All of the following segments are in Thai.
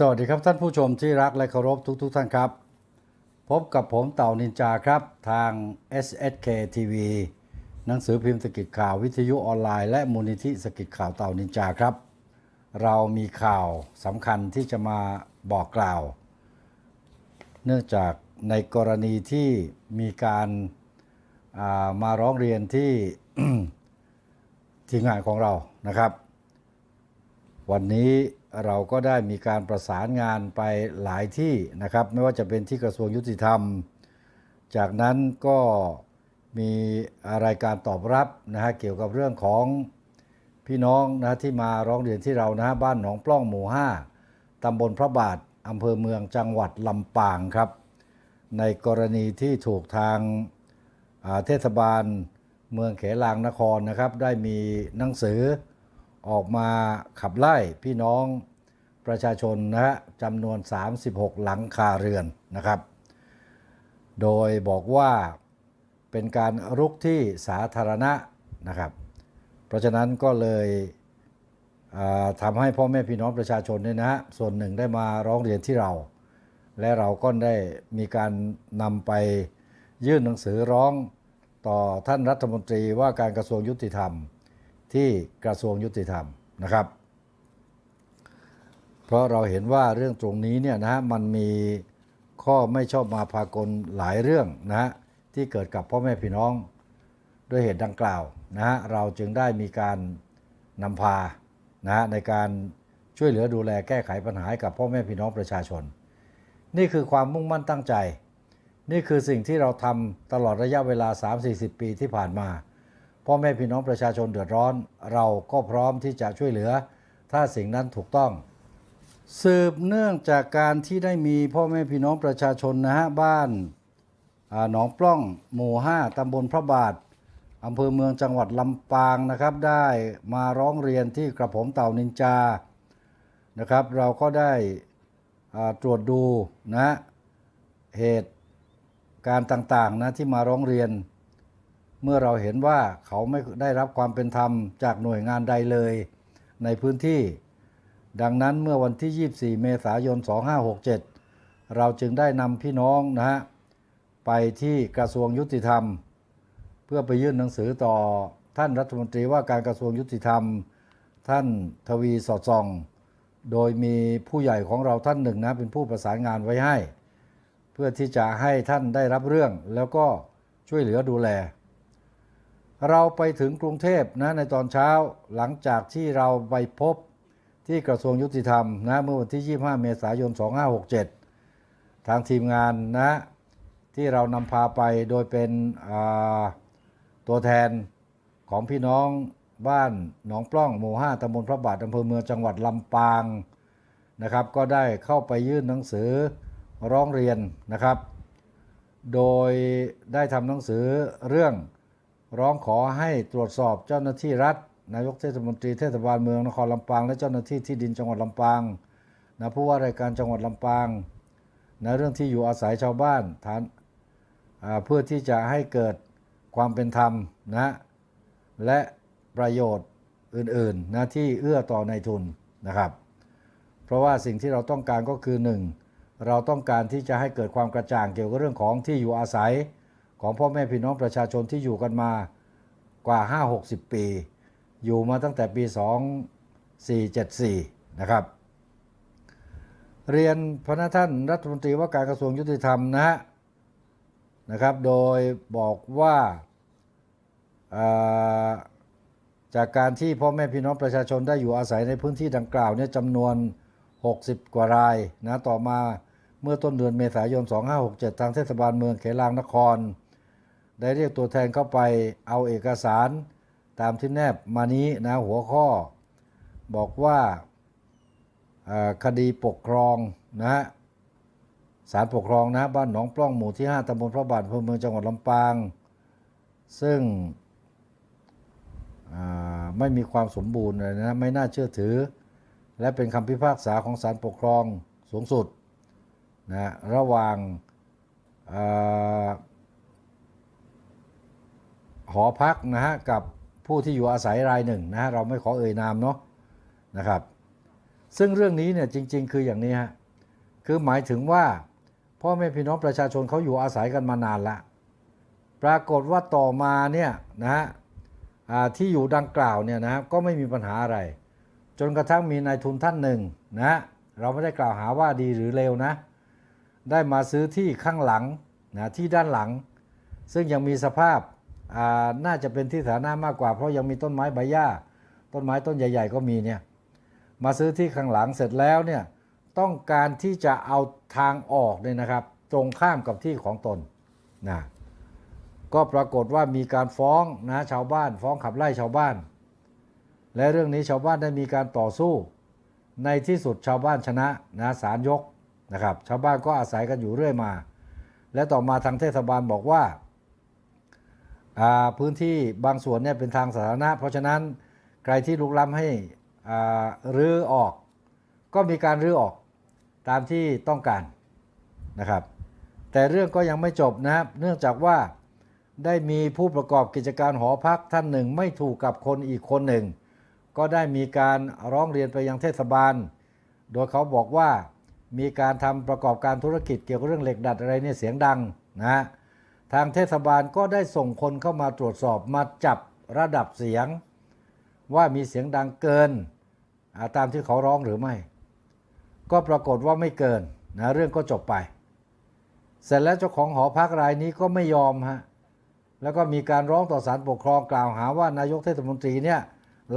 สวัสดีครับท่านผู้ชมที่รักและเคารพทุกทุกๆท่านครับ พบกับผมเต่านินจาครับ ทาง SSK TV หนังสือพิมพ์สกิจข่าววิทยุออนไลน์และมูลนิธิสกิจข่าวเต่านินจาครับ เรามีข่าวสำคัญที่จะมาบอกกล่าว เนื่องจากในกรณีที่มีการามาร้องเรียนที่ทีมงานของเรานะครับ วันนี้เราก็ได้มีการประสานงานไปหลายที่นะครับ ไม่ว่าจะเป็นที่กระทรวงยุติธรรม จากนั้นก็มีรายการตอบรับนะฮะเกี่ยวกับเรื่องของพี่น้องนะที่มาร้องเรียนที่เรานะฮะบ้านหนองปล้องหมู่ 5ตำบลพระบาทอำเภอเมืองจังหวัดลำปางครับ ในกรณีที่ถูกทางเทศบาลเมืองเขลางนครนะครับ ได้มีหนังสือ ออกมาขับไล่พี่น้องประชาชนนะฮะจำนวน 36 หลังคาเรือนนะครับ โดยบอกว่าเป็นการรุกที่สาธารณะนะครับ เพราะฉะนั้นก็เลยอ่าทำให้พ่อแม่พี่น้องประชาชนเนี่ยนะฮะส่วนหนึ่งได้มาร้องเรียนที่เรา และเราก็ได้มีการนำไปยื่นหนังสือร้องต่อท่านรัฐมนตรีว่าการกระทรวงยุติธรรม ที่กระทรวงยุติธรรมนะครับ เพราะเราเห็นว่าเรื่องตรงนี้เนี่ยนะฮะมันมีข้อไม่ชอบมาพากลหลายเรื่องนะฮะที่เกิดกับพ่อแม่พี่น้องด้วยเหตุดังกล่าวนะฮะเราจึงได้มีการนำพานะฮะในการช่วยเหลือดูแลแก้ไขปัญหาให้กับพ่อแม่พี่น้องประชาชน นี่คือความมุ่งมั่นตั้งใจ นี่คือสิ่งที่เราทำตลอดระยะเวลา 3-40 ปีที่ผ่านมา พ่อแม่พี่น้องประชาชนเดือดร้อน เราก็พร้อมที่จะช่วยเหลือ ถ้าสิ่งนั้นถูกต้อง สืบเนื่องจากการที่ได้มีพ่อแม่พี่น้องประชาชนนะฮะบ้านหนองปล้องหมู่ 5ตำบลพระบาทอำเภอเมืองจังหวัดลำปางนะครับ ได้มาร้องเรียนที่กระผมเต่านินจานะครับ เราก็ได้ตรวจดูนะเหตุการ์ต่างๆนะที่มาร้องเรียน เมื่อเราเห็นว่าเขาไม่ได้รับความเป็นธรรมจากหน่วยงานใดเลย ในพื้นที่ ดังนั้นเมื่อวันที่ 24 เมษายน 2567 เราจึงได้นำพี่น้องนะฮะไปที่กระทรวงยุติธรรม เพื่อไปยื่นหนังสือต่อท่านรัฐมนตรีว่าการกระทรวงยุติธรรม ท่านทวีสอดส่อง โดยมีผู้ใหญ่ของเราท่านหนึ่งนะเป็นผู้ประสานงานไว้ให้ เพื่อที่จะให้ท่านได้รับเรื่องแล้วก็ช่วยเหลือดูแล เราไปถึงกรุงเทพนะในตอนเช้าหลังจากที่เราไปพบที่กระทรวงยุติธรรมนะเมื่อวันที่ 25 เมษายน 2567 ทางทีมงานนะที่เรานำพาไปโดยเป็นตัวแทนของพี่น้องบ้านหนองปล้องหมู่ 5ตำบลพระบาทอำเภอเมืองจังหวัดลำปางนะครับ ก็ได้เข้าไปยื่นหนังสือร้องเรียนนะครับ โดยได้ทำหนังสือเรื่อง ร้องขอให้ตรวจสอบเจ้าหน้าที่รัฐ นายกเทศมนตรีเทศบาลเมืองนครลำปาง และเจ้าหน้าที่ที่ดินจังหวัดลำปางนะผู้ว่าราชการจังหวัดลำปางในะเรื่องที่อยู่อาศัยชาวบ้านฐานเพื่อที่จะให้เกิดความเป็นธรรมนะและประโยชน์อื่นๆนะที่เอื้อต่อในทุนนะครับ เพราะว่าสิ่งที่เราต้องการก็คือหนึ่งเราต้องการที่จะให้เกิดความกระจ่างเกี่ยวกับเรื่องของที่อยู่อาศัย ของพ่อแม่พี่น้องประชาชนที่อยู่กันมากว่า 5-60 ปี อยู่มาตั้งแต่ปี 2474 นะครับ เรียนพระท่านรัฐมนตรีว่าการกระทรวงยุติธรรมนะฮะนะครับ โดยบอกว่าาจากการที่พ่อแม่พี่น้องประชาชนได้อยู่อาศัยในพื้นที่ดังกล่าวเนี่ยจำนวน 60 กว่ารายนะต่อมาเมื่อต้นเดือนเมษายน 2567 ทางเทศบาลเมืองเขลางนคร ได้เรียกตัวแทนเข้าไปเอาเอกสารตามที่แนบมานี้นะหัวข้อ บอกว่าคดีปกครองนะฮะศาลปกครองนะบ้านหนองปล้องหมู่ที่ 5ตำบลพระบาทอำเภอเมืองจังหวัดลำปาง ซึ่งไม่มีความสมบูรณ์เลยนะไม่น่าเชื่อถือ และเป็นคำพิพากษาของศาลปกครองสูงสุดนะระหว่างา หอพักนะฮะกับผู้ที่อยู่อาศัยรายหนึ่งนะฮะเราไม่ขอเอ่ยนามเนาะนะครับ ซึ่งเรื่องนี้เนี่ยจริง ๆ คืออย่างนี้ฮะคือหมายถึงว่าพ่อแม่พี่น้องประชาชนเขาอยู่อาศัยกันมานานละปรากฏว่าต่อมาเนี่ยนะฮะที่อยู่ดังกล่าวเนี่ยนะฮะก็ไม่มีปัญหาอะไร จนกระทั่งมีนายทุนท่านหนึ่งนะฮะเราไม่ได้กล่าวหาว่าดีหรือเลวนะ ได้มาซื้อที่ข้างหลังนะที่ด้านหลัง ซึ่งยังมีสภาพ น่าจะเป็นที่สาธารณะมากกว่า เพราะยังมีต้นไม้ใบหญ้า ต้นไม้ต้นใหญ่ ๆ ก็มีเนี่ยมาซื้อที่ข้างหลังเสร็จแล้วเนี่ยต้องการที่จะเอาทางออกเนี่ยนะครับ ตรงข้ามกับที่ของตนนะก็ปรากฏว่ามีการฟ้องนะชาวบ้านฟ้องขับไล่ชาวบ้าน และเรื่องนี้ชาวบ้านได้มีการต่อสู้ ในที่สุดชาวบ้านชนะนะศาลยกนะครับ ชาวบ้านก็อาศัยกันอยู่เรื่อยมา และต่อมาทางเทศบาลบอกว่าอ่า พื้นที่บางส่วนเนี่ยเป็นทางสาธารณะ เพราะฉะนั้นใครที่ลุกล้ำให้รื้อออก ก็มีการรื้อออกตามที่ต้องการนะครับ แต่เรื่องก็ยังไม่จบนะครับเนื่องจากว่าได้มีผู้ประกอบกิจการหอพักท่านหนึ่งไม่ถูกกับคนอีกคนหนึ่ง ก็ได้มีการร้องเรียนไปยังเทศบาล โดยเขาบอกว่ามีการทำประกอบการธุรกิจเกี่ยวกับเรื่องเหล็กดัดอะไรเนี่ยเสียงดังนะฮะ ทางเทศบาลก็ได้ส่งคนเข้ามาตรวจสอบมาจับระดับเสียง ว่ามีเสียงดังเกินาตามที่เขาร้องหรือไม่ ก็ปรากฏว่าไม่เกินนะเรื่องก็จบไป เสร็จแล้วเจ้าของหอพักรายนี้ก็ไม่ยอมฮะแล้วก็มีการร้องต่อศาลปกครองกล่าวหาว่านายกเทศมนตรีเนี่ย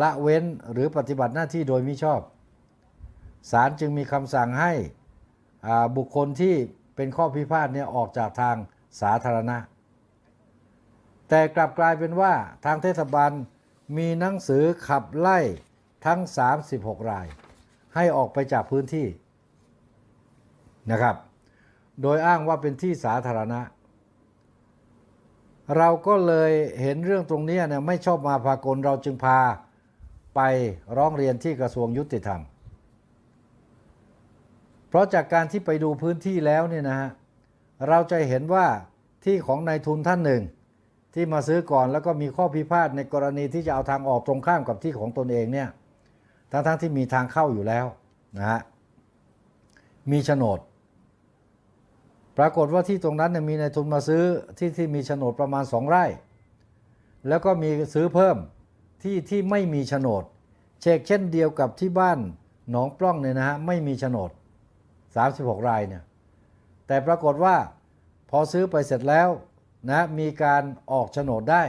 ละเว้นหรือปฏิบัติหน้าที่โดยมิชอบศาลจึงมีคำสั่งให้บุคคลที่เป็นข้อพิพาทเนี่ยออกจากทาง สาธารณะ แต่กลับกลายเป็นว่าทางเทศบาลมีหนังสือขับไล่ทั้ง 36 ราย ให้ออกไปจากพื้นที่นะครับ โดยอ้างว่าเป็นที่สาธารณะ เราก็เลยเห็นเรื่องตรงนี้เนี่ยไม่ชอบมาพากลเราจึงพาไปร้องเรียนที่กระทรวงยุติธรรม เพราะจากการที่ไปดูพื้นที่แล้วเนี่ยนะฮะ เราจะเห็นว่าที่ของนายทุนท่านหนึ่ง ที่มาซื้อก่อนแล้วก็มีข้อพิพาทในกรณีที่จะเอาทางออกตรงข้ามกับที่ของตนเองเนี่ยทั้งๆทที่มีทางเข้าอยู่แล้วนะฮะมีโฉนด ปรากฏว่าที่ตรงนั้นเนี่ยมีนายทุนมาซื้อที่ที่มีโฉนดประมาณ 2 ไร่ แล้วก็มีซื้อเพิ่มที่ที่ไม่มีโฉนดเชกเช่นเดียวกับที่บ้านหนองปล้องเนี่ยนะฮะไม่มีโฉนด 36 รายเนี่ย แต่ปรากฏว่าพอซื้อไปเสร็จแล้วนะมีการออกโฉนดได้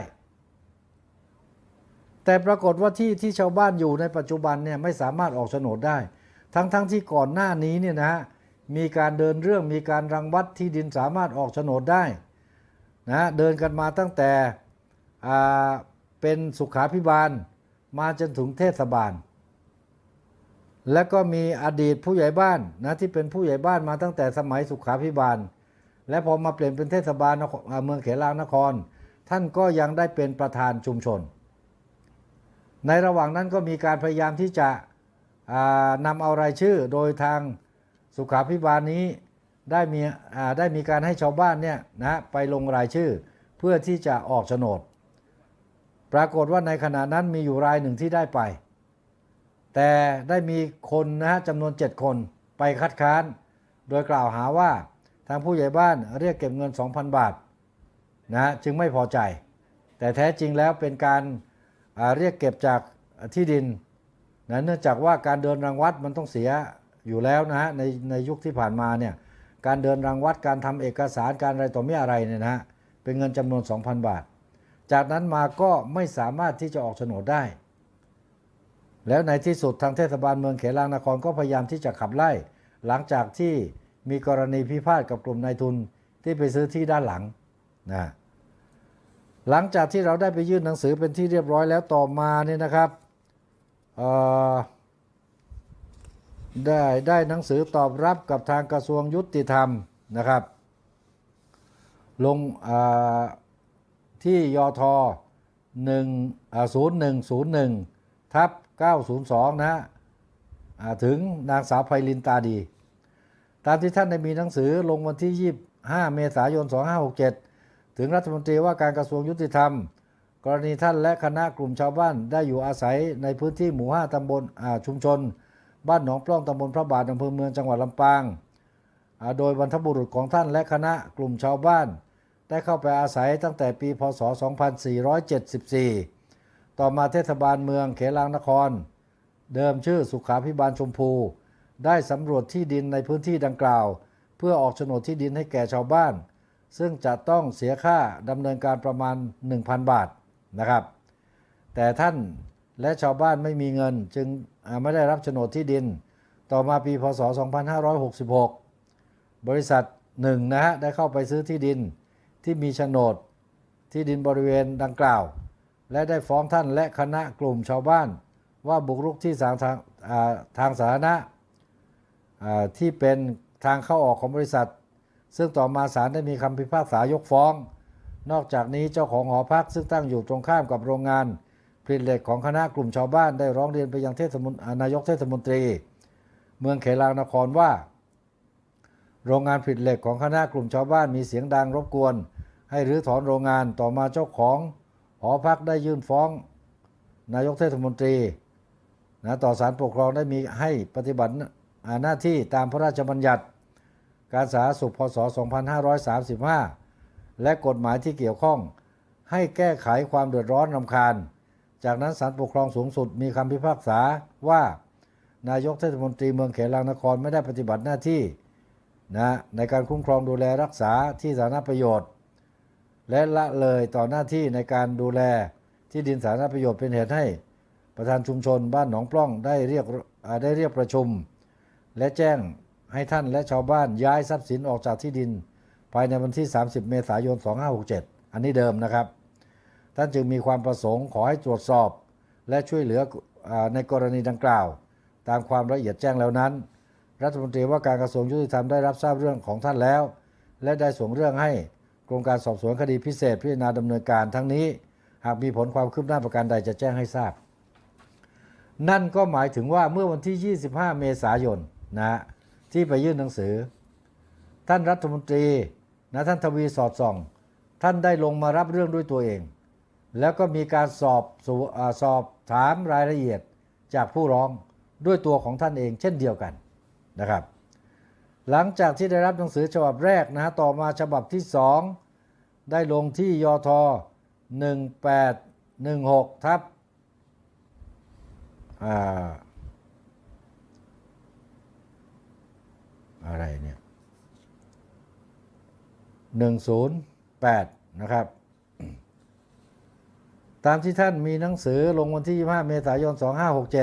แต่ปรากฏว่าที่ที่ชาวบ้านอยู่ในปัจจุบันเนี่ยไม่สามารถออกโฉนดได้ ทั้งๆทที่ก่อนหน้านี้เนี่ยนะฮะมีการเดินเรื่องมีการรังวัดที่ดินสามารถออกโฉนดได้นะเดินกันมาตั้งแต่เป็นสุขาพิบาลมาจนถึงเทศบาล และก็มีอดีตผู้ใหญ่บ้านนะที่เป็นผู้ใหญ่บ้านมาตั้งแต่สมัยสุขาพิบาล และพอมาเปลี่ยนเป็นเทศบาลเมืองเขลางนคร ท่านก็ยังได้เป็นประธานชุมชน ในระหว่างนั้นก็มีการพยายามที่จะนำเอารายชื่อโดยทางสุขาพิบาลนี้ได้มีได้มีการให้ชาวบ้านเนี่ยนะไปลงรายชื่อเพื่อที่จะออกโฉนด ปรากฏว่าในขณะนั้นมีอยู่รายหนึ่งที่ได้ไป แต่ได้มีคนนะฮะจำนวน 7 คนไปคัดค้าน โดยกล่าวหาว่าทางผู้ใหญ่บ้านเรียกเก็บเงิน 2,000 บาทนะจึงไม่พอใจ แต่แท้จริงแล้วเป็นการเรียกเก็บจากที่ดินนะเนื่องจากว่าการเดินรังวัดมันต้องเสียอยู่แล้วนะฮะในในยุคที่ผ่านมาเนี่ยการเดินรังวัดการทำเอกสารการอะไรต่อไม่อะไรเนี่ยนะฮะเป็นเงินจำนวน 2,000 บาท จากนั้นมาก็ไม่สามารถที่จะออกโฉนดได้ แล้วในที่สุดทางเทศบาลเมืองเขลางนครก็พยายามที่จะขับไล่ หลังจากที่มีกรณีพิพาทกับกลุ่มนายทุนที่ไปซื้อที่ด้านหลังนะหลังจากที่เราได้ไปยื่นหนังสือเป็นที่เรียบร้อยแล้วต่อมาเนี่ยนะครับได้ได้หนังสือตอบรับกับทางกระทรวงยุติธรรมนะครับลงอ่าที่ยท1อ่า0101ทับ 902 นะฮะถึงนางสาวไพลินตาดี ตามที่ท่านได้มีหนังสือลงวันที่ 25 เมษายน 2567 ถึงรัฐมนตรีว่าการกระทรวงยุติธรรม กรณีท่านและคณะกลุ่มชาวบ้านได้อยู่อาศัยในพื้นที่หมู่ 5 ตำบลชุมชน บ้านหนองปล้องตำบลพระบาทอำเภอเมืองจังหวัดลำปาง โดยบรรพบุรุษของท่านและคณะกลุ่มชาวบ้าน ได้เข้าไปอาศัยตั้งแต่ปี พศ 2474 ต่อมาเทศบาลเมืองเขลางนคร เดิมชื่อสุขาพิบาลชมพู ได้สำรวจที่ดินในพื้นที่ดังกล่าว เพื่อออกโฉนดที่ดินให้แก่ชาวบ้าน ซึ่งจะต้องเสียค่าดำเนินการประมาณ 1,000 บาทนะครับ แต่ท่านและชาวบ้านไม่มีเงินจึงไม่ได้รับโฉนดที่ดิน ต่อมาปีพศ 2566 บริษัทหนึ่งนะฮะได้เข้าไปซื้อที่ดินที่มีโฉนดที่ดินบริเวณดังกล่าว และได้ฟ้องท่านและคณะกลุ่มชาวบ้าน ว่าบุกรุกที่สาธารอ่าทางสาธารณะที่เป็นทางเข้าออกของบริษัท ซึ่งต่อมาศาลได้มีคำพิพากษายกฟ้อง นอกจากนี้เจ้าของหอพักซึ่งตั้งอยู่ตรงข้ามกับโรงงานผลิตเหล็กของคณะกลุ่มชาวบ้านได้ร้องเรียนไปยังเทศมนานายกเทศมนตรี เมืองเขลางนครว่า โรงงานผลิตเหล็กของคณะกลุ่มชาวบ้านมีเสียงดังรบกวน ให้รื้อถอนโรงงานต่อมาเจ้าของ หอพักได้ยื่นฟ้อง นายกเทศมนตรีนะต่อศาลปกครองได้มีให้ปฏิบัติหน้าที่ตามพระราชบัญญัติ การสาธารณสุขพศ 2535 และกฎหมายที่เกี่ยวข้อง ให้แก้ไขความเดือดร้อนรำคาญ จากนั้นศาลปกครองสูงสุดมีคำพิพากษาว่า นายกเทศมนตรีเมืองเขลางนครไม่ได้ปฏิบัติหน้าที่นะในการคุ้มครองดูแลรักษาที่สาธารณประโยชน์ และละเลยต่อหน้าที่ในการดูแลที่ดินสาธารณประโยชน์เป็นเหตุให้ ประธานชุมชนบ้านหนองปล้องได้เรียกได้เรียกประชุม และแจ้งให้ท่านและชาวบ้านย้ายทรัพย์สินออกจากที่ดิน ภายในวันที่ 30 เมษายน 2567 อันนี้เดิมนะครับ ท่านจึงมีความประสงค์ขอให้ตรวจสอบ และช่วยเหลืออในกรณีดังกล่าว ตามความละเอียดแจ้งแล้วนั้น รัฐมนตรีว่าการกระทรวงยุติธรรมได้รับทราบเรื่องของท่านแล้ว และได้ส่งเรื่องให้ รมการสอบสวนคดีพิเศษพิจารณาดำเนินการทั้งนี้ หากมีผลความคืบหน้าประการใดจะแจ้งให้ทราบ นั่นก็หมายถึงว่าเมื่อวันที่ 25 เมษายนนะที่ไปยื่นหนังสือ ท่านรัฐมนตรีนะท่านทวีสอดส่อง ท่านได้ลงมารับเรื่องด้วยตัวเอง แล้วก็มีการสอบสอสอบถามรายละเอียดจากผู้ร้องด้วยตัวของท่านเองเช่นเดียวกันนะครับ หลังจากที่ได้รับหนังสือฉบับแรกนะฮะต่อมาฉบับที่สองได้ลงที่ยท1816ทับอ่าอะไรเนี่ย108 นะครับ ตามที่ท่านมีหนังสือลงวันที่ 25 เมษายน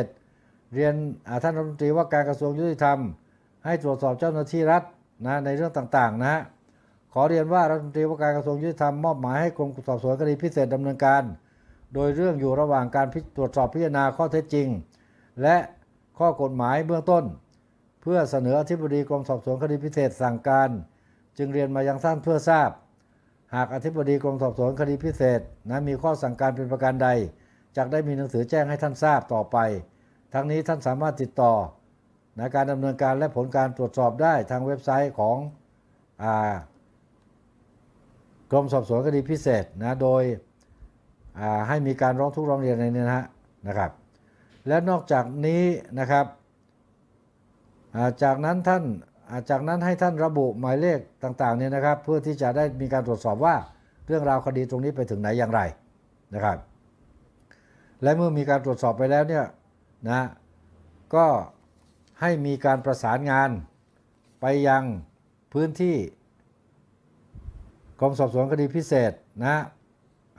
2567 เรียนท่านรัฐมนตรีว่าการกระทรวงยุติธรรม ให้ตรวจสอบเจ้าหน้าที่รัฐนะในเรื่องต่างๆนะฮะขอเรียนว่ารัฐมนตรีว่าการกระทรวงยุติธรรมมอบหมายให้กรมสอบสวนคดีพิเศษดำเนินการ โดยเรื่องอยู่ระหว่างการตรวจสอบพิจารณาข้อเท็จจริง และข้อกฎหมายเบื้องต้น เพื่อเสนออธิบดีกรมสอบสวนคดีพิเศษสั่งการ จึงเรียนมายังท่านเพื่อทราบ หากอธิบดีกรมสอบสวนคดีพิเศษนะมีข้อสั่งการเป็นประการใดจะได้มีหนังสือแจ้งให้ท่านทราบต่อไป ทั้งนี้ท่านสามารถติดต่อ นะการดำเนินการและผลการตรวจสอบได้ทางเว็บไซต์ของอกรมสอบสวนคดีพิเศษนะโดยให้มีการร้องทุกข์ร้องเรียนในนี้นะฮะนะครับ และนอกจากนี้นะครับาจากนั้นท่านาจากนั้นให้ท่านระบุหมายเลขต่างๆเนี่ยนะครับ เพื่อที่จะได้มีการตรวจสอบว่าเรื่องราวคดีตรงนี้ไปถึงไหนอย่างไรนะครับ และเมื่อมีการตรวจสอบไปแล้วเนี่ยนะก็ ให้มีการประสานงานไปยังพื้นที่กรมสอบสวนคดีพิเศษนะ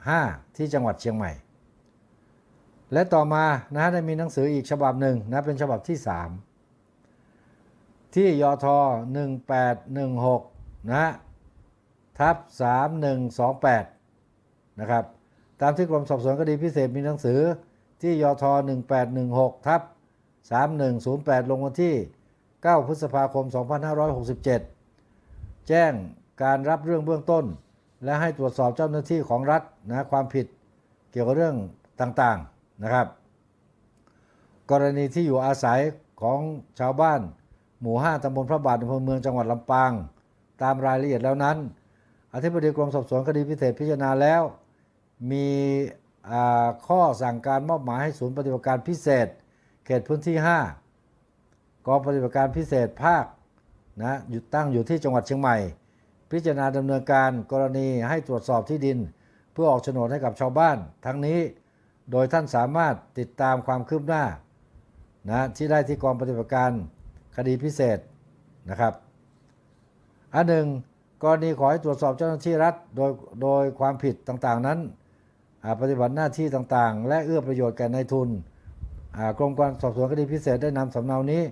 ห้าที่จังหวัดเชียงใหม่ และต่อมานะได้มีหนังสืออีกฉบับหนึ่งนะเป็นฉบับที่ 3 ที่ยท1816นะทับ3128นะครับตามที่กรมสอบสวนคดีพิเศษมีหนังสือที่ยท1816ทับ 3108 ลงวันที่ 9 พฤษภาคม 2567 แจ้งการรับเรื่องเบื้องต้น และให้ตรวจสอบเจ้าหน้าที่ของรัฐนะความผิดเกี่ยวกับเรื่องต่างๆนะครับ กรณีที่อยู่อาศัยของชาวบ้าน หมู่ 5ตำบลพระบาทอำเภอเมืองจังหวัดลำปาง ตามรายละเอียดแล้วนั้น อธิบดีกรมสอบสวนคดีพิเศษพิจารณาแล้ว มีข้อสั่งการมอบหมายให้ศูนย์ปฏิบัติการพิเศษ เขตพื้นที่กองปฏิบัติการพิเศษภาคนะอยู่ตั้งอยู่ที่จังหวัดเชียงใหม่ พิจารณาดำเนินการกรณีให้ตรวจสอบที่ดิน เพื่อออกโฉนดให้กับชาวบ้าน ทั้งนี้โดยท่านสามารถติดตามความคืบหน้านะที่ได้ที่กองปฏิบัติการคดีพิเศษนะครับ อันหนึ่งกรณีขอให้ตรวจสอบเจ้าหน้าที่รัฐโดยโดยความผิดต่างๆนั้นปฏิบัติหน้าที่ต่างๆ และเอื้อประโยชน์แก่นายทุน กรมการสอบสวนคดีพิเศษได้นำสำเนานี้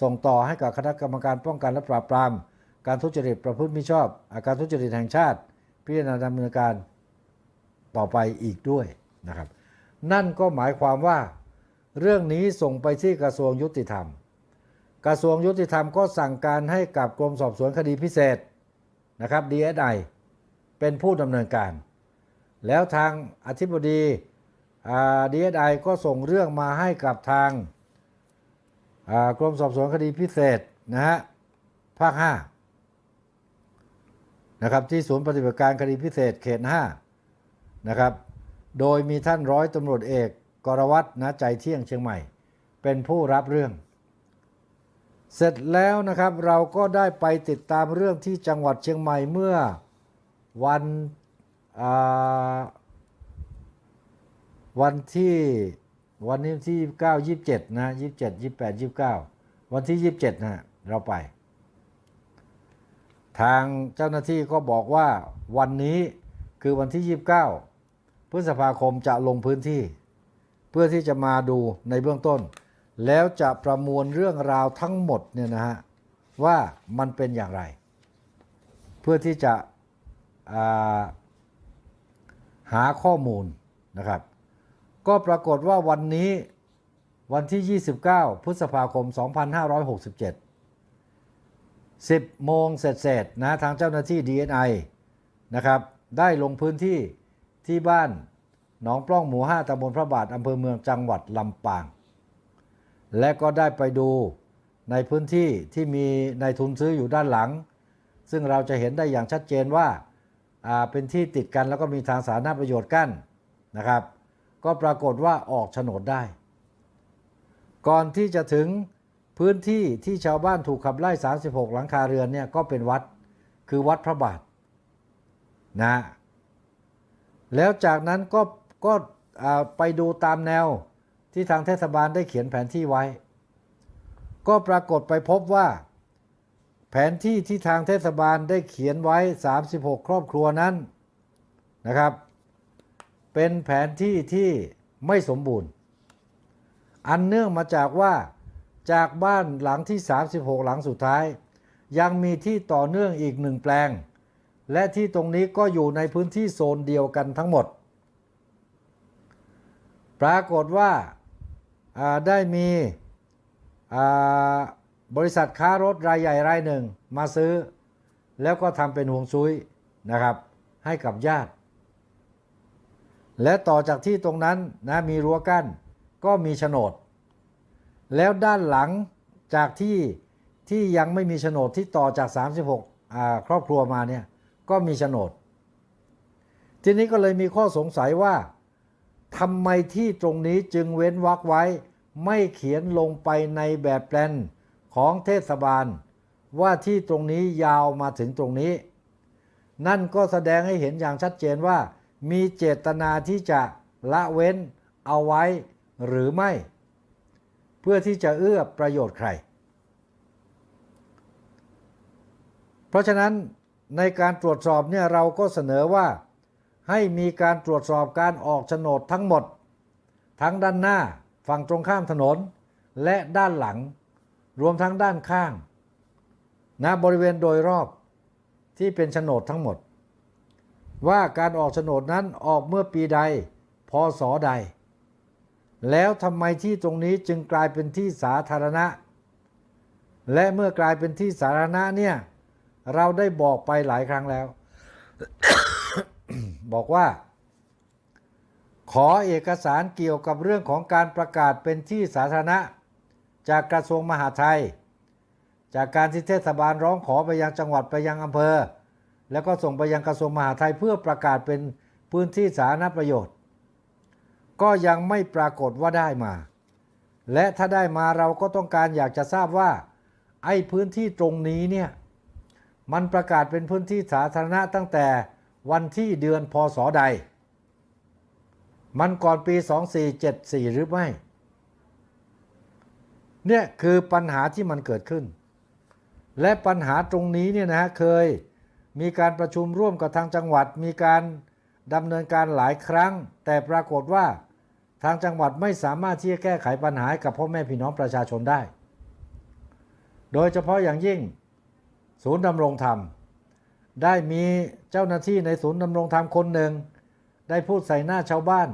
ส่งต่อให้กับคณะกรรมการป้องกันและปราบปราม การทุจริตประพฤติมิชอบอาการทุจริตแห่งชาติ พิจารณาดำเนินการต่อไปอีกด้วยนะครับ นั่นก็หมายความว่า เรื่องนี้ส่งไปที่กระทรวงยุติธรรม กระทรวงยุติธรรมก็สั่งการให้กับกรมสอบสวนคดีพิเศษนะครับ DSI เป็นผู้ดำเนินการ แล้วทางอธิบดี ดีเอสไอก็ส่งเรื่องมาให้กับทางกรมสอบสวนคดีพิเศษนะฮะภาค5นะครับที่ศูนย์ปฏิบัติการคดีพิเศษเขต5นะครับโดยมีท่านร้อยตำรวจเอกกรวัตนะใจเที่ยงเชียงใหม่ เป็นผู้รับเรื่อง เสร็จแล้วนะครับเราก็ได้ไปติดตามเรื่องที่จังหวัดเชียงใหม่เมื่อวันอ วันที่วันนี้ที่9 27นะ27 28 29วันที่27นะเราไป ทางเจ้าหน้าที่ก็บอกว่าวันนี้คือวันที่29พฤษภาคมจะลงพื้นที่ เพื่อที่จะมาดูในเบื้องต้น แล้วจะประมวลเรื่องราวทั้งหมดเนี่ยนะฮะว่ามันเป็นอย่างไร เพื่อที่จะาหาข้อมูลนะครับ ก็ปรากฏว่าวันนี้วันที่ 29 พฤษภาคม 2567 10 โมงเสร็จๆนะทางเจ้าหน้าที่ DNI นะครับได้ลงพื้นที่ที่บ้านหนองปล้องหมู่5ตำบลพระบาทอำเภอเมืองจังหวัดลำปาง และก็ได้ไปดูในพื้นที่ที่มีนายทุนซื้ออยู่ด้านหลัง ซึ่งเราจะเห็นได้อย่างชัดเจนว่าอ่าเป็นที่ติดกันแล้วก็มีทางสาธารณประโยชน์กั้นนะครับ ก็ปรากฏว่าออกโฉนดได้ ก่อนที่จะถึงพื้นที่ที่ชาวบ้านถูกขับไล่ 36 หลังคาเรือนเนี่ยก็เป็นวัดคือวัดพระบาทนะแล้วจากนั้นก็ก็ไปดูตามแนวที่ทางเทศบาลได้เขียนแผนที่ไว้ ก็ปรากฏไปพบว่า แผนที่ที่ทางเทศบาลได้เขียนไว้ 36 ครอบครัวนั้นนะครับ เป็นแผนที่ที่ไม่สมบูรณ์ อันเนื่องมาจากว่าจากบ้านหลังที่ 36 หลังสุดท้าย ยังมีที่ต่อเนื่องอีกหนึ่งแปลง และที่ตรงนี้ก็อยู่ในพื้นที่โซนเดียวกันทั้งหมด ปรากฏว่าาได้มีบริษัทค้ารถรายใหญ่รายหนึ่งมาซื้อ แล้วก็ทำเป็นห่วงซุยนะครับ ให้กับญาติ และต่อจากที่ตรงนั้นนะมีรั้วกั้นก็มีโฉนด แล้วด้านหลังจากที่ที่ยังไม่มีโฉนดที่ต่อจาก 36อ่าครอบครัวมาเนี่ยก็มีโฉนด ทีนี้ก็เลยมีข้อสงสัยว่าทำไมที่ตรงนี้จึงเว้นวรรคไว้ ไม่เขียนลงไปในแบบแปลนของเทศบาล ว่าที่ตรงนี้ยาวมาถึงตรงนี้ นั่นก็แสดงให้เห็นอย่างชัดเจนว่า มีเจตนาที่จะละเว้นเอาไว้หรือไม่ เพื่อที่จะเอื้อประโยชน์ใคร เพราะฉะนั้นในการตรวจสอบเนี่ยเราก็เสนอว่าให้มีการตรวจสอบการออกโฉนดทั้งหมด ทั้งด้านหน้าฝั่งตรงข้ามถนน และด้านหลัง รวมทั้งด้านข้างนะบริเวณโดยรอบที่เป็นโฉนดทั้งหมด ว่าการออกโฉนดนั้นออกเมื่อปีใด พศใด แล้วทำไมที่ตรงนี้จึงกลายเป็นที่สาธารณะ และเมื่อกลายเป็นที่สาธารณะเนี่ย เราได้บอกไปหลายครั้งแล้ว บอกว่า ขอเอกสารเกี่ยวกับเรื่องของการประกาศเป็นที่สาธารณะ จากกระทรวงมหาดไทย จากการที่เทศบาลร้องขอไปยังจังหวัดไปยังอำเภอ แล้วก็ส่งไปยังกระทรวงมหาดไทยเพื่อประกาศเป็นพื้นที่สาธารณประโยชน์ ก็ยังไม่ปรากฏว่าได้มา และถ้าได้มาเราก็ต้องการอยากจะทราบว่า ไอ้พื้นที่ตรงนี้เนี่ยมันประกาศเป็นพื้นที่สาธารณะตั้งแต่วันที่เดือนพศใด มันก่อนปี 2474 หรือไม่ เนี่ยคือปัญหาที่มันเกิดขึ้น และปัญหาตรงนี้เนี่ยนะฮะเคย มีการประชุมร่วมกับทางจังหวัด มีการดำเนินการหลายครั้ง แต่ปรากฏว่าทางจังหวัดไม่สามารถที่จะแก้ไขปัญหากับพ่อแม่พี่น้องประชาชนได้ โดยเฉพาะอย่างยิ่ง ศูนย์ดำรงธรรม ได้มีเจ้าหน้าที่ในศูนย์ดำรงธรรมคนหนึ่ง ได้พูดใส่หน้าชาวบ้าน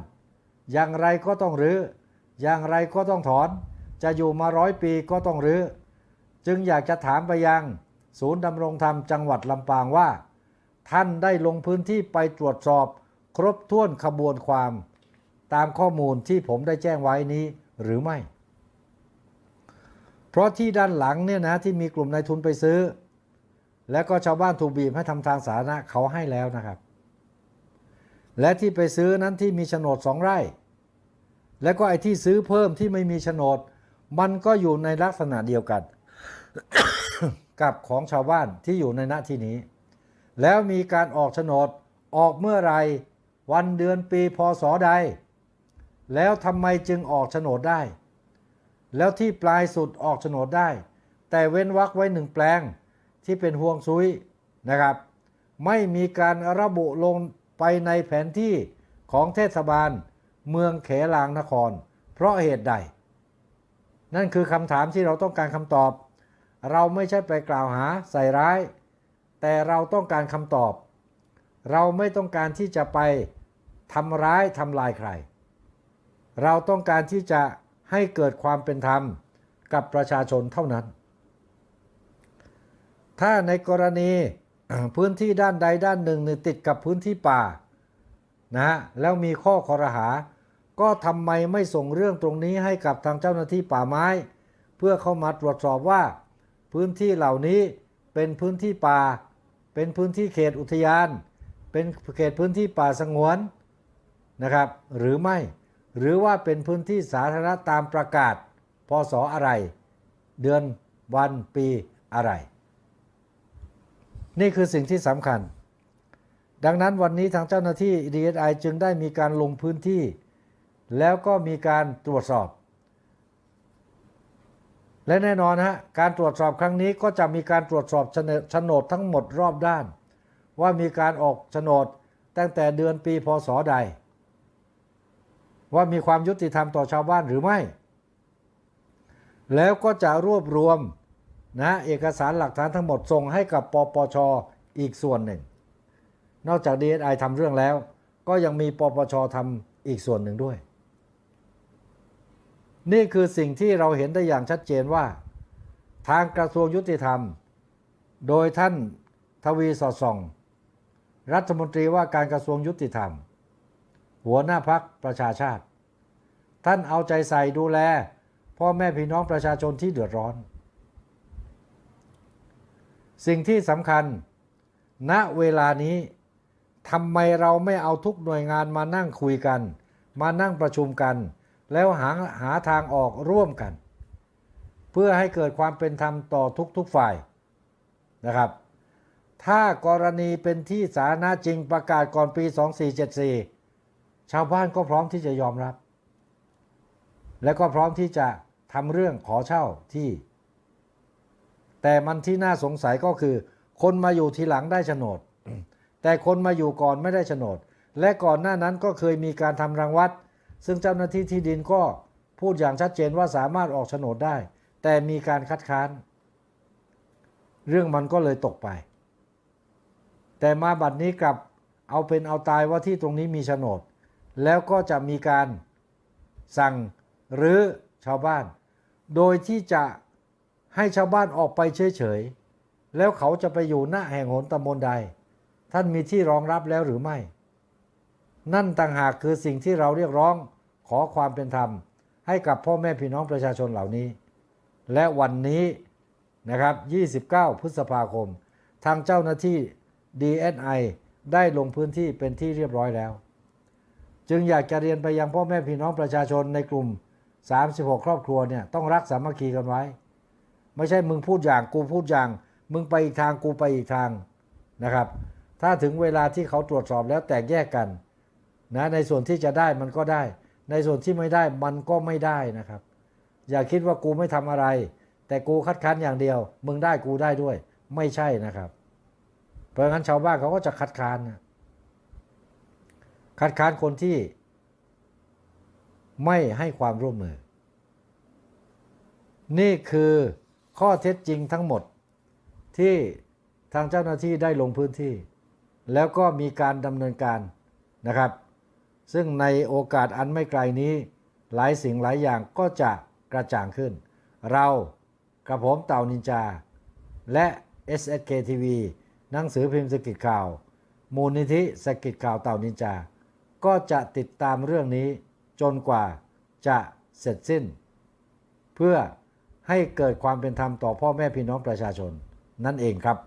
อย่างไรก็ต้องรื้อ อย่างไรก็ต้องถอน จะอยู่มาร้อยปีก็ต้องรื้อ จึงอยากจะถามไปยัง ศูนย์ดำรงธรรมจังหวัดลำปางว่า ท่านได้ลงพื้นที่ไปตรวจสอบครบถ้วนขบวนความ ตามข้อมูลที่ผมได้แจ้งไว้นี้หรือไม่ เพราะที่ด้านหลังเนี่ยนะที่มีกลุ่มนายทุนไปซื้อ แล้วก็ชาวบ้านถูกบีบให้ทำทางสาธารณะเขาให้แล้วนะครับ และที่ไปซื้อนั้นที่มีโฉนดสองไร่ แล้วก็ไอ้ที่ซื้อเพิ่มที่ไม่มีโฉนด มันก็อยู่ในลักษณะเดียวกัน กับของชาวบ้านที่อยู่ในณที่นี้ แล้วมีการออกโฉนดออกเมื่อไรวันเดือนปีพศใด แล้วทำไมจึงออกโฉนดได้ แล้วที่ปลายสุดออกโฉนดได้ แต่เว้นวรรคไว้หนึ่งแปลงที่เป็นห่วงซุยนะครับ ไม่มีการระบุลงไปในแผนที่ของเทศบาลเมืองเขลางนคร เพราะเหตุใด นั่นคือคำถามที่เราต้องการคำตอบ เราไม่ใช่ไปกล่าวหาใส่ร้าย แต่เราต้องการคำตอบ เราไม่ต้องการที่จะไปทำร้ายทำลายใคร เราต้องการที่จะให้เกิดความเป็นธรรมกับประชาชนเท่านั้น ถ้าในกรณีพื้นที่ด้านใดด้านหนึ่งเนี่ยติดกับพื้นที่ป่านะฮะแล้วมีข้อคอรหา ก็ทำไมไม่ส่งเรื่องตรงนี้ให้กับทางเจ้าหน้าที่ป่าไม้ เพื่อเข้ามาตรวจสอบว่า พื้นที่เหล่านี้เป็นพื้นที่ป่า เป็นพื้นที่เขตอุทยาน เป็นเขตพื้นที่ป่าสงวนนะครับ หรือไม่หรือว่าเป็นพื้นที่สาธารณะตามประกาศพศอะไร เดือนวันปีอะไร นี่คือสิ่งที่สำคัญ ดังนั้นวันนี้ทางเจ้าหน้าที่ DSI จึงได้มีการลงพื้นที่ แล้วก็มีการตรวจสอบ และแน่นอนฮะการตรวจสอบครั้งนี้ก็จะมีการตรวจสอบโฉนดทั้งหมดรอบด้าน ว่ามีการออกโฉนดตั้งแต่เดือนปีพศใด ว่ามีความยุติธรรมต่อชาวบ้านหรือไม่ แล้วก็จะรวบรวมนะเอกสารหลักฐานทั้งหมดส่งให้กับปปชอีกส่วนหนึ่ง นอกจาก DSI ทำเรื่องแล้ว ก็ยังมีปปชทำอีกส่วนหนึ่งด้วย นี่คือสิ่งที่เราเห็นได้อย่างชัดเจนว่า ทางกระทรวงยุติธรรม โดยท่านทวีสอดส่อง รัฐมนตรีว่าการกระทรวงยุติธรรม หัวหน้าพักประชาชาติ ท่านเอาใจใส่ดูแล พ่อแม่พี่น้องประชาชนที่เดือดร้อน สิ่งที่สำคัญ ณเวลานี้ทำไมเราไม่เอาทุกหน่วยงานมานั่งคุยกัน มานั่งประชุมกัน แล้วหาหาทางออกร่วมกัน เพื่อให้เกิดความเป็นธรรมต่อทุกๆฝ่ายนะครับ ถ้ากรณีเป็นที่สาธารณะจริงประกาศก่อนปี 2474 ชาวบ้านก็พร้อมที่จะยอมรับ และก็พร้อมที่จะทำเรื่องขอเช่าที่ แต่มันที่น่าสงสัยก็คือ คนมาอยู่ทีหลังได้โฉนด แต่คนมาอยู่ก่อนไม่ได้โฉนด และก่อนหน้านั้นก็เคยมีการทำรังวัด ซึ่งเจ้าหน้าที่ที่ดินก็พูดอย่างชัดเจนว่าสามารถออกโฉนดได้ แต่มีการคัดค้าน เรื่องมันก็เลยตกไป แต่มาบัดนี้กลับเอาเป็นเอาตายว่าที่ตรงนี้มีโฉนด แล้วก็จะมีการสั่งหรือชาวบ้าน โดยที่จะให้ชาวบ้านออกไปเฉยๆ แล้วเขาจะไปอยู่หน้าแห่งหนตำบลใด ท่านมีที่รองรับแล้วหรือไม่ นั่นต่างหากคือสิ่งที่เราเรียกร้อง ขอความเป็นธรรม ให้กับพ่อแม่พี่น้องประชาชนเหล่านี้ และวันนี้นะครับ 29 พฤษภาคม ทางเจ้าหน้าที่ DSI ได้ลงพื้นที่เป็นที่เรียบร้อยแล้ว จึงอยากจะเรียนไปยังพ่อแม่พี่น้องประชาชนในกลุ่ม 36 ครอบครัวเนี่ยต้องรักสามัคคีกันไว้ ไม่ใช่มึงพูดอย่างกูพูดอย่าง มึงไปอีกทางกูไปอีกทางนะครับ ถ้าถึงเวลาที่เขาตรวจสอบแล้วแตกแยกกันนะในส่วนที่จะได้มันก็ได้ ในส่วนที่ไม่ได้มันก็ไม่ได้นะครับ อย่าคิดว่ากูไม่ทำอะไร แต่กูคัดค้านอย่างเดียว มึงได้กูได้ด้วย ไม่ใช่นะครับ เพราะงั้นชาวบ้านเขาก็จะคัดค้านนะคัดค้านคนที่ไม่ให้ความร่วมมือ นี่คือข้อเท็จจริงทั้งหมดที่ทางเจ้าหน้าที่ได้ลงพื้นที่ แล้วก็มีการดำเนินการนะครับ ซึ่งในโอกาสอันไม่ไกลนี้ หลายสิ่งหลายอย่างก็จะกระจ่างขึ้น เรากระผมเต่านินจา และ SSK TV หนังสือพิมพ์สกิจข่าว มูลนิธิสกิจข่าวเต่านินจา ก็จะติดตามเรื่องนี้จนกว่าจะเสร็จสิ้น เพื่อให้เกิดความเป็นธรรมต่อพ่อแม่พี่น้องประชาชนนั่นเองครับ